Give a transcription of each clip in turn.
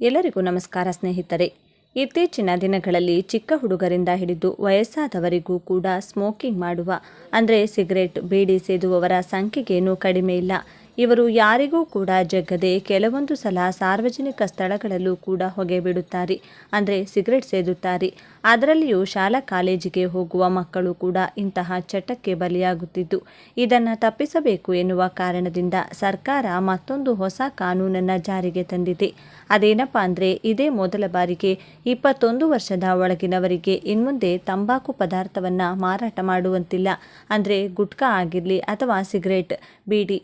ಎಲ್ಲರಿಗೂ ನಮಸ್ಕಾರ ಸ್ನೇಹಿತರೆ. ಇತ್ತೀಚಿನ ದಿನಗಳಲ್ಲಿ ಚಿಕ್ಕ ಹುಡುಗರಿಂದ ಹಿಡಿದು ವಯಸ್ಸಾದವರಿಗೂ ಕೂಡ ಸ್ಮೋಕಿಂಗ್ ಮಾಡುವ, ಅಂದರೆ ಸಿಗರೆಟ್ ಬೀಡಿ ಸೇದುವವರ ಸಂಖ್ಯೆಗೇನೂ ಕಡಿಮೆ ಇಲ್ಲ. ಇವರು ಯಾರಿಗೂ ಕೂಡ ಜಗ್ಗದೆ ಕೆಲವೊಂದು ಸಲ ಸಾರ್ವಜನಿಕ ಸ್ಥಳಗಳಲ್ಲೂ ಕೂಡ ಹೊಗೆ ಬಿಡುತ್ತಾರೆ. ಅಂದರೆ ಸಿಗರೆಟ್ ಸೇದುತ್ತಾರೆ. ಅದರಲ್ಲಿಯೂ ಶಾಲಾ ಕಾಲೇಜಿಗೆ ಹೋಗುವ ಮಕ್ಕಳು ಕೂಡ ಇಂತಹ ಚಟಕ್ಕೆ ಬಲಿಯಾಗುತ್ತಿದ್ದು, ಇದನ್ನು ತಪ್ಪಿಸಬೇಕು ಎನ್ನುವ ಕಾರಣದಿಂದ ಸರ್ಕಾರ ಮತ್ತೊಂದು ಹೊಸ ಕಾನೂನನ್ನು ಜಾರಿಗೆ ತಂದಿದೆ. ಅದೇನಪ್ಪ ಅಂದರೆ, ಇದೇ ಮೊದಲ ಬಾರಿಗೆ ಇಪ್ಪತ್ತೊಂದು ವರ್ಷದ ಒಳಗಿನವರಿಗೆ ಇನ್ಮುಂದೆ ತಂಬಾಕು ಪದಾರ್ಥವನ್ನು ಮಾರಾಟ ಮಾಡುವಂತಿಲ್ಲ. ಅಂದರೆ ಗುಟ್ಕಾ ಆಗಿರಲಿ ಅಥವಾ ಸಿಗರೇಟ್, ಬೀಡಿ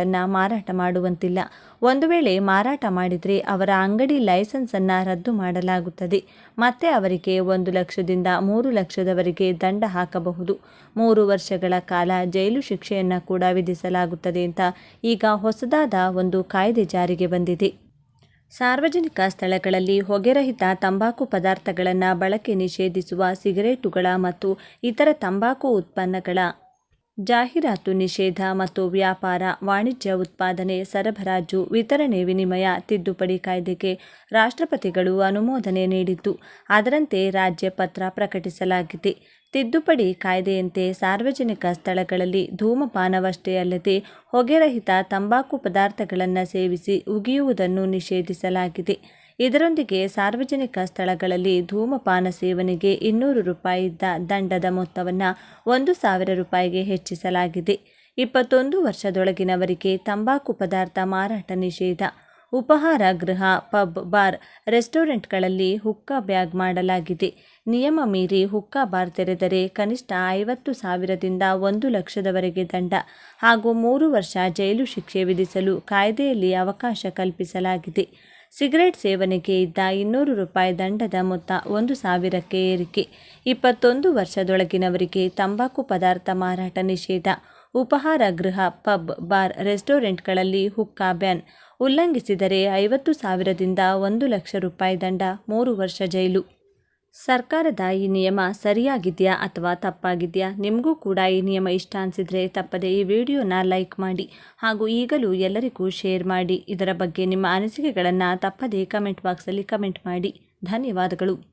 ಇಂತಹವುಗಳನ್ನು ಮಾರಾಟ ಮಾಡುವಂತಿಲ್ಲ. ಒಂದು ವೇಳೆ ಮಾರಾಟ ಮಾಡಿದರೆ ಅವರ ಅಂಗಡಿ ಲೈಸೆನ್ಸನ್ನು ರದ್ದು ಮಾಡಲಾಗುತ್ತದೆ. ಮತ್ತೆ ಅವರಿಗೆ ಒಂದು ಲಕ್ಷದಿಂದ ಮೂರು ಲಕ್ಷದವರೆಗೆ ದಂಡ ಹಾಕಬಹುದು. ಮೂರು ವರ್ಷಗಳ ಕಾಲ ಜೈಲು ಶಿಕ್ಷೆಯನ್ನು ಕೂಡ ವಿಧಿಸಲಾಗುತ್ತದೆ ಅಂತ ಈಗ ಹೊಸದಾದ ಒಂದು ಕಾಯ್ದೆ ಜಾರಿಗೆ ಬಂದಿದೆ. ಸಾರ್ವಜನಿಕ ಸ್ಥಳಗಳಲ್ಲಿ ಹೊಗೆರಹಿತ ತಂಬಾಕು ಪದಾರ್ಥಗಳನ್ನು ಬಳಕೆ ನಿಷೇಧಿಸುವ ಸಿಗರೇಟುಗಳ ಮತ್ತು ಇತರ ತಂಬಾಕು ಉತ್ಪನ್ನಗಳ ಜಾಹೀರಾತು ನಿಷೇಧ ಮತ್ತು ವ್ಯಾಪಾರ, ವಾಣಿಜ್ಯ ಉತ್ಪಾದನೆ, ಸರಬರಾಜು, ವಿತರಣೆ ವಿನಿಮಯ, ತಿದ್ದುಪಡಿ ಕಾಯ್ದೆಗೆ ರಾಷ್ಟ್ರಪತಿಗಳು ಅನುಮೋದನೆ ನೀಡಿದ್ದು, ಅದರಂತೆ ರಾಜ್ಯ ಪತ್ರ ಪ್ರಕಟಿಸಲಾಗಿದೆ. ತಿದ್ದುಪಡಿ ಕಾಯ್ದೆಯಂತೆ ಸಾರ್ವಜನಿಕ ಸ್ಥಳಗಳಲ್ಲಿ ಧೂಮಪಾನವಷ್ಟೇ ಅಲ್ಲದೆ ಹೊಗೆರಹಿತ ತಂಬಾಕು ಪದಾರ್ಥಗಳನ್ನು ಸೇವಿಸಿ ಉಗಿಯುವುದನ್ನು ನಿಷೇಧಿಸಲಾಗಿದೆ. ಇದರೊಂದಿಗೆ ಸಾರ್ವಜನಿಕ ಸ್ಥಳಗಳಲ್ಲಿ ಧೂಮಪಾನ ಸೇವನೆಗೆ ಇನ್ನೂರು ರೂಪಾಯಿ ದಂಡದ ಮೊತ್ತವನ್ನು ಒಂದು ಸಾವಿರ ರೂಪಾಯಿಗೆ ಹೆಚ್ಚಿಸಲಾಗಿದೆ. ಇಪ್ಪತ್ತೊಂದು ವರ್ಷದೊಳಗಿನವರಿಗೆ ತಂಬಾಕು ಪದಾರ್ಥ ಮಾರಾಟ ನಿಷೇಧ. ಉಪಹಾರ, ಗೃಹ, ಪಬ್, ಬಾರ್, ರೆಸ್ಟೋರೆಂಟ್ಗಳಲ್ಲಿ ಹುಕ್ಕಾ ಬ್ಯಾಗ್ ಮಾಡಲಾಗಿದೆ. ನಿಯಮ ಮೀರಿ ಹುಕ್ಕಾ ಬಾರ್ ತೆರೆದರೆ ಕನಿಷ್ಠ ಐವತ್ತು ಸಾವಿರದಿಂದ ಒಂದು ಲಕ್ಷದವರೆಗೆ ದಂಡ ಹಾಗೂ ಮೂರು ವರ್ಷ ಜೈಲು ಶಿಕ್ಷೆ ವಿಧಿಸಲು ಕಾಯ್ದೆಯಲ್ಲಿ ಅವಕಾಶ ಕಲ್ಪಿಸಲಾಗಿದೆ. ಸಿಗರೆಟ್ ಸೇವನೆಗೆ ಇದ್ದ ಇನ್ನೂರು ರೂಪಾಯಿ ದಂಡದ ಮೊತ್ತ ಒಂದು ಸಾವಿರಕ್ಕೆ ಏರಿಕೆ. ಇಪ್ಪತ್ತೊಂದು ವರ್ಷದೊಳಗಿನವರಿಗೆ ತಂಬಾಕು ಪದಾರ್ಥ ಮಾರಾಟ ನಿಷೇಧ. ಉಪಹಾರ, ಗೃಹ, ಪಬ್, ಬಾರ್, ರೆಸ್ಟೋರೆಂಟ್ಗಳಲ್ಲಿ ಹುಕ್ಕಾ ಬ್ಯಾನ್. ಉಲ್ಲಂಘಿಸಿದರೆ ಐವತ್ತು ಸಾವಿರದಿಂದ ಒಂದು ಲಕ್ಷ ರೂಪಾಯಿ ದಂಡ ಮೂರು ವರ್ಷ ಜೈಲು. ಸರ್ಕಾರದ ಈ ನಿಯಮ ಸರಿಯಾಗಿದೆಯಾ ಅಥವಾ ತಪ್ಪಾಗಿದೆಯಾ? ನಿಮಗೂ ಕೂಡ ಈ ನಿಯಮ ಇಷ್ಟ ಅನಿಸಿದರೆ ತಪ್ಪದೆ ಈ ವಿಡಿಯೋನ ಲೈಕ್ ಮಾಡಿ ಹಾಗೂ ಈಗಲೂ ಎಲ್ಲರಿಗೂ ಶೇರ್ ಮಾಡಿ. ಇದರ ಬಗ್ಗೆ ನಿಮ್ಮ ಅನಿಸಿಕೆಗಳನ್ನು ತಪ್ಪದೇ ಕಮೆಂಟ್ ಬಾಕ್ಸಲ್ಲಿ ಕಮೆಂಟ್ ಮಾಡಿ. ಧನ್ಯವಾದಗಳು.